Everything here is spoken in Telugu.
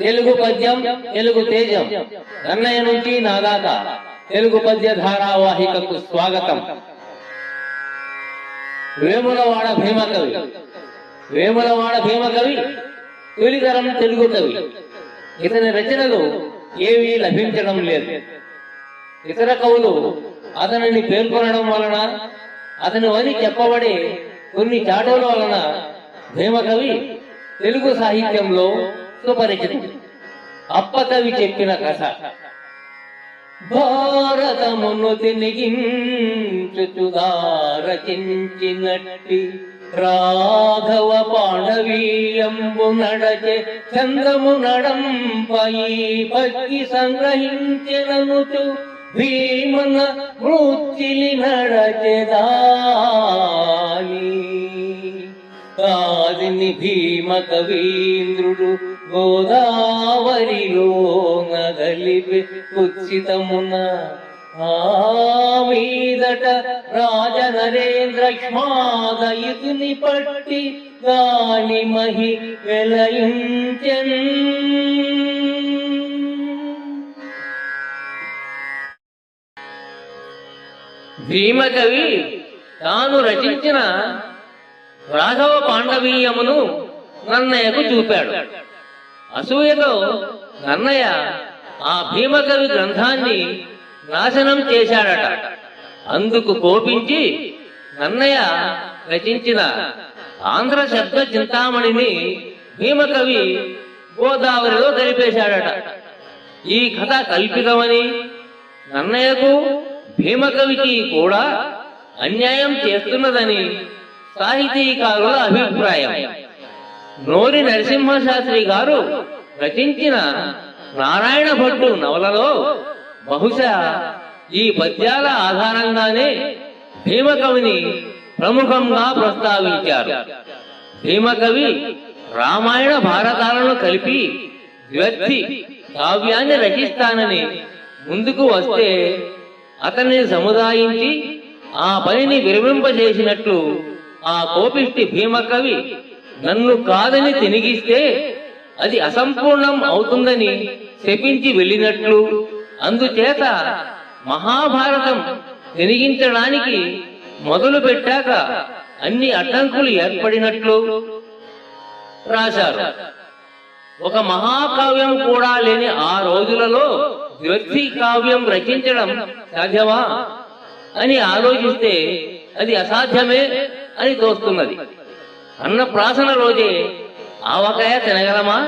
తెలుగు పద్యం తెలుగు తేజం. అన్నయ్య నుంచి నా తెలుగు పద్య ధారావాహికకు స్వాగతం. వేములవాడ భీమకవి వేములవాడ భీమకవి తొలితరం తెలుగు కవి. ఇతని రచనలు ఏవీ లభించడం లేదు. ఇతర కవులు అతనిని పేర్కొనడం వలన అతను అని చెప్పబడే కొన్ని చాటుల వలన భీమకవి తెలుగు సాహిత్యంలో సుపరిచితం అప్పకవి చెప్పిన కథ. భారతమును తినిగించుచుదారచించినట్టి రాఘవ పాండవీయంబు నడచే చంద్రము నడంపై భక్తి సంగ్రహించిననుచు భీమన మృత్యులి నడచెదాని కాదిని భీమ కవీంద్రుడు గోదావరిలో నగలిపి కుత్సితమున ఆ మీదట రాజ నరేంద్రక్ష్మాదయుతుని పట్టి దాని మహి వెలయించెన్. భీమకవి తాను రచించిన రాఘవ పాండవీయమును నన్నయ్యకు చూపాడు. అసూయతో నన్నయ్య ఆ భీమకవి గ్రంథాన్ని నాశనం చేశాడట. అందుకు కోపించి నన్నయ్య రచించిన ఆంధ్ర శబ్ద చింతామణిని భీమకవి గోదావరిలో కలిపేశాడట ఈ కథ కల్పితమని నన్నయ్యకు భీమకవికి కూడా అన్యాయం చేస్తున్నదని సాహితీకారుల అభిప్రాయం. నోరి నరసింహశాస్త్రి గారు రచించిన నారాయణ భట్టు నవలలో బహుశా ఈ పద్యాల ఆధారంగానే భీమకవిని ప్రముఖంగా ప్రస్తావించారు. భీమకవి రామాయణ భారతాలను కలిపి వ్యక్తి కావ్యాన్ని రచిస్తానని ముందుకు వస్తే అతన్ని సముదాయించి ఆ పనిని విరమింపజేసినట్లు ఆ కోపిష్టి భీమకవి నన్ను కాదని తినిగిస్తే అది అసంపూర్ణం అవుతుందని శపించి వెళ్ళినట్లు. అందుచేత మహాభారతం తినిగించడానికి మొదలు పెట్టాక అన్ని అడ్డంకులు ఏర్పడినట్లు. రాశారు. ఒక మహాకావ్యం కూడా లేని ఆ రోజులలో ద్వ్యర్థి కావ్యం రచించడం సాధ్యమా? అని ఆలోచిస్తే అది అసాధ్యమే అని తోస్తున్నది. అన్నప్రాసన రోజే ఆవకాయ తినగలమా?